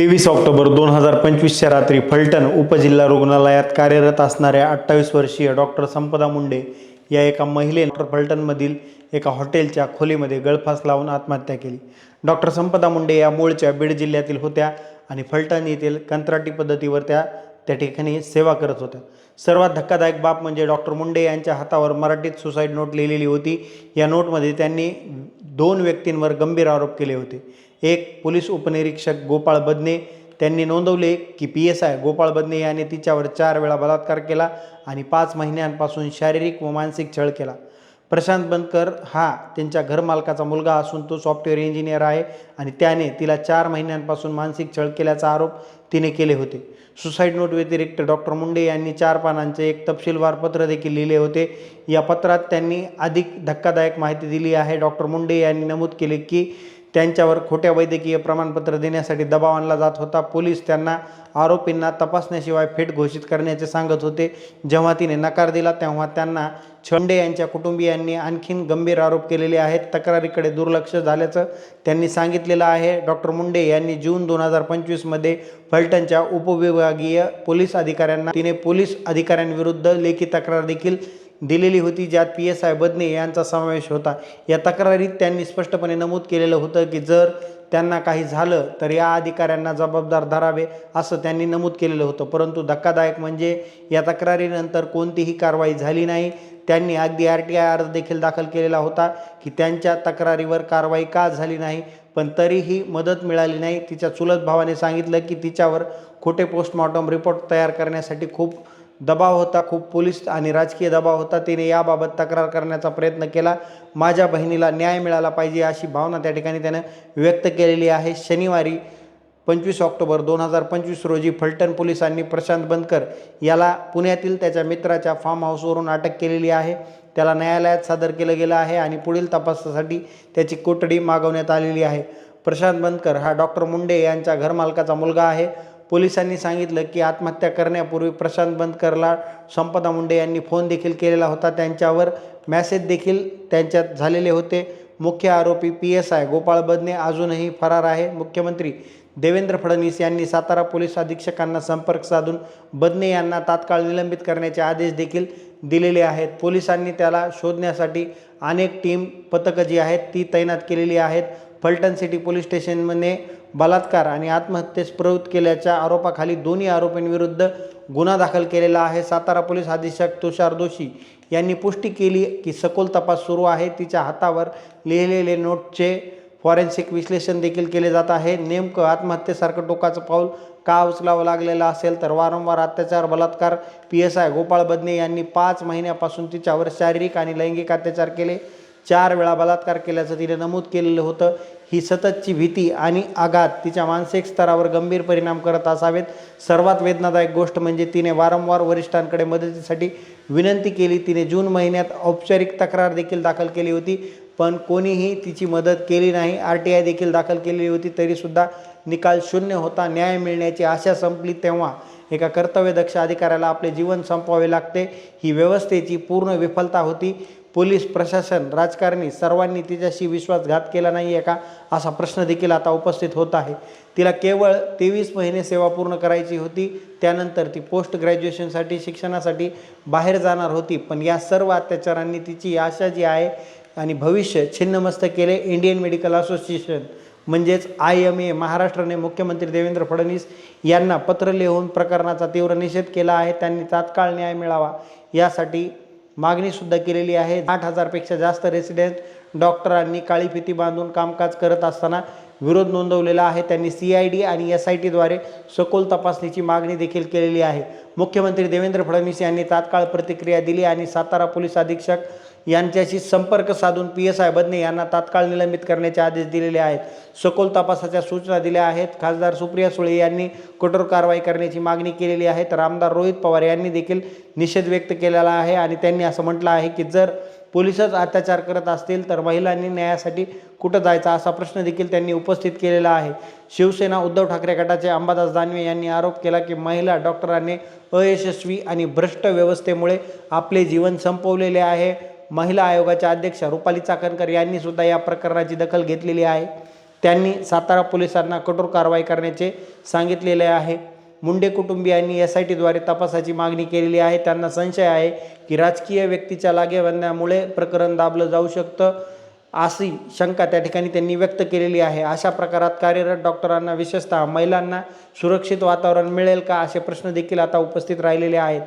तेवीस ऑक्टोबर दोन हजार पंचवीसच्या रात्री फलटण उपजिल्हा रुग्णालयात कार्यरत असणाऱ्या अठ्ठावीस वर्षीय डॉक्टर संपदा मुंडे या एका महिलेने डॉक्टर फलटणमधील एका हॉटेलच्या खोलीमध्ये गळफास लावून आत्महत्या केली. डॉक्टर संपदा मुंडे या मूळच्या बीड जिल्ह्यातील होत्या आणि फलटण येथील कंत्राटी पद्धतीवर त्या त्या ठिकाणी सेवा करत होत्या. सर्वात धक्कादायक बाब म्हणजे डॉक्टर मुंडे यांच्या हातावर मराठीत सुसाईड नोट लिहिलेली होती. या नोटमध्ये त्यांनी दोन व्यक्तींवर गंभीर आरोप केले होते. एक पोलीस उपनिरीक्षक गोपाळ बदने त्यांनी नोंदवले की P S I Gopal Badne याने तिच्यावर चार वेळा बलात्कार केला आणि पाच महिन्यांपासून शारीरिक व मानसिक छळ केला. प्रशांत बनकर हा त्यांच्या घरमालकाचा मुलगा असून तो सॉफ्टवेअर इंजिनियर आहे आणि त्याने तिला चार महिन्यांपासून मानसिक छळ केल्याचा आरोप तिने केले होते. सुसाईड नोट व्यतिरिक्त डॉक्टर मुंडे यांनी चार पानांचे एक तपशीलवार पत्र देखील लिहिले होते. या पत्रात त्यांनी अधिक धक्कादायक माहिती दिली आहे. डॉक्टर मुंडे यांनी नमूद केले की त्यांच्यावर खोट्या वैद्यकीय प्रमाणपत्र देण्यासाठी दबाव आणला जात होता. पोलीस त्यांना आरोपींना तपासण्याशिवाय फेट घोषित करण्याचे सांगत होते. जेव्हा तिने नकार दिला तेव्हा त्यांना छंडे यांच्या कुटुंबियांनी आणखीन गंभीर आरोप केलेले आहेत. तक्रारीकडे दुर्लक्ष झाल्याचं त्यांनी सांगितलेलं आहे. डॉक्टर मुंडे यांनी जून दोन हजार पंचवीसमध्ये फलटणच्या उपविभागीय पोलीस अधिकाऱ्यांना तिने पोलीस अधिकाऱ्यांविरुद्ध लेखी तक्रार देखील दिलेली होती ज्यात पी एस आय बदने यांचा समावेश होता. या तक्रारीत त्यांनी स्पष्टपणे नमूद केलेलं होतं की जर त्यांना काही झालं तर या अधिकाऱ्यांना जबाबदार धरावे असं त्यांनी नमूद केलेलं होतं. परंतु धक्कादायक म्हणजे या तक्रारीनंतर कोणतीही कारवाई झाली नाही. त्यांनी अगदी आर टी आय अर्ज देखील दाखल केलेला होता की त्यांच्या तक्रारीवर कारवाई का झाली नाही पण तरीही मदत मिळाली नाही. तिच्या चुलत भावाने सांगितलं की तिच्यावर खोटे पोस्टमॉर्टम रिपोर्ट तयार करण्यासाठी खूप दबाव होता खूप पोलीस आणि राजकीय दबाव होता. तिने याबाबत तक्रार करण्याचा प्रयत्न केला. माझ्या बहिणीला न्याय मिळाला पाहिजे अशी भावना त्या ठिकाणी त्यानं व्यक्त केलेली आहे. शनिवारी पंचवीस ऑक्टोबर दोन हजार पंचवीस रोजी फलटण पोलिसांनी प्रशांत बनकर याला पुण्यातील त्याच्या मित्राच्या फार्म हाऊसवरून अटक केलेली आहे. त्याला न्यायालयात सादर केलं गेलं आहे आणि पुढील तपासासाठी त्याची कोठडी मागवण्यात आलेली आहे. प्रशांत बनकर हा डॉक्टर मुंडे यांच्या घरमालकाचा मुलगा आहे. पोलिसांनी सांगितलं की आत्महत्या करण्यापूर्वी प्रशांत बनकरला संपदा मुंडे यांनी फोन देखील केलेला होता. त्यांच्यावर मॅसेज देखील त्यांच्यात झालेले होते. मुख्य आरोपी P S I Gopal Badne अजूनही फरार आहे. मुख्यमंत्री देवेंद्र फडणवीस यांनी सातारा पोलीस अधीक्षकांना संपर्क साधून बदने यांना तात्काळ निलंबित करण्याचे आदेश देखील दिलेले आहेत. पोलिसांनी त्याला शोधण्यासाठी अनेक टीम पथकं जी आहेत ती तैनात केलेली आहेत. फलटण सिटी पोलीस स्टेशनमध्ये बलात्कार आणि आत्महत्येस प्रवृत्त केल्याच्या आरोपाखाली दोन्ही आरोपींविरुद्ध गुन्हा दाखल केलेला आहे. सातारा पोलीस अधीक्षक तुषार जोशी यांनी पुष्टी केली की सखोल तपास सुरू आहे. तिच्या हातावर लिहिलेले नोटचे फॉरेन्सिक विश्लेषण देखील केले जात आहे. नेमकं आत्महत्येसारखं टोकाचं पाऊल का उचलावं लागलेलं असेल तर वारंवार अत्याचार बलात्कार P S I Gopal Badne यांनी पाच महिन्यापासून तिच्यावर शारीरिक आणि लैंगिक अत्याचार केले. चार वेळा बलात्कार केल्याचं तिने नमूद केलेलं होतं. ही सततची भीती आणि आघात तिच्या मानसिक स्तरावर गंभीर परिणाम करत असावेत. सर्वात वेदनादायक गोष्ट म्हणजे तिने वारंवार वरिष्ठांकडे मदतीसाठी विनंती केली. तिने जून महिन्यात औपचारिक तक्रार देखील दाखल केली होती पण कोणीही तिची मदत केली नाही. आर टी आय देखील दाखल केलेली होती तरीसुद्धा निकाल शून्य होता. न्याय मिळण्याची आशा संपली तेव्हा एका कर्तव्यदक्ष अधिकाऱ्याला आपले जीवन संपवावे लागते. ही व्यवस्थेची पूर्ण विफलता होती. पोलीस प्रशासन राजकारणी सर्वांनी तिच्याशी विश्वासघात केला नाही आहे का? असा प्रश्न देखील आता उपस्थित होत आहे. तिला केवळ तेवीस महिने सेवा पूर्ण करायची होती. त्यानंतर ती पोस्ट ग्रॅज्युएशनसाठी शिक्षणासाठी बाहेर जाणार होती. पण या सर्व अत्याचारांनी तिची आशा जी आहे आणि भविष्य छिन्नमस्त केले इंडियन मेडिकल असोसिएशन म्हणजेच आय एम ए महाराष्ट्राने मुख्यमंत्री देवेंद्र फडणवीस यांना पत्र लिहून प्रकरणाचा तीव्र निषेध केला आहे. त्यांनी तात्काळ न्याय मिळावा. यासाठी मागणीसुद्धा केलेली आहे. आठ हजारपेक्षा जास्त रेसिडेंट डॉक्टरांनी काळी फिती बांधून कामकाज करत असताना विरोध नोंदवलेला आहे. त्यांनी सी आय डी आणि एस आय टीद्वारे सखोल तपासणीची मागणी देखील केलेली आहे. मुख्यमंत्री देवेंद्र फडणवीस यांनी तात्काळ प्रतिक्रिया दिली आणि सातारा पोलीस अधीक्षक यांच्याशी संपर्क साधून पी एस आय बदने यांना तात्काळ निलंबित करण्याचे आदेश दिलेले आहेत. सखोल तपासाच्या सूचना दिल्या आहेत. खासदार सुप्रिया सुळे यांनी कठोर कारवाई करण्याची मागणी केलेली आहे. तर आमदार रोहित पवार यांनी देखील निषेध व्यक्त केलेला आहे आणि त्यांनी असं म्हटलं आहे की जर पोलिसच अत्याचार करत असतील तर महिलांनी न्यायासाठी कुठं जायचा असा प्रश्न देखील त्यांनी उपस्थित केलेला आहे. शिवसेना उद्धव ठाकरे गटाचे अंबादास दानवे यांनी आरोप केला की महिला डॉक्टरांनी अयशस्वी आणि भ्रष्ट व्यवस्थेमुळे आपले जीवन संपवलेले आहे. महिला आयोगाच्या अध्यक्षा रुपाली चाकणकर यांनी सुद्धा या प्रकरणाची दखल घेतलेली आहे. त्यांनी सातारा पोलिसांना कठोर कारवाई करण्याचे सांगितलेले आहे. मुंडे कुटुंबियांनी एस आय टीद्वारे तपासाची मागणी केलेली आहे. त्यांना संशय आहे की राजकीय व्यक्तीच्या लागेबांधण्यामुळे प्रकरण दाबलं जाऊ शकतं अशी शंका त्या ठिकाणी त्यांनी व्यक्त केलेली आहे. अशा प्रकारात कार्यरत डॉक्टरांना विशेषतः महिलांना सुरक्षित वातावरण मिळेल का असे प्रश्न देखील आता उपस्थित राहिलेले आहेत.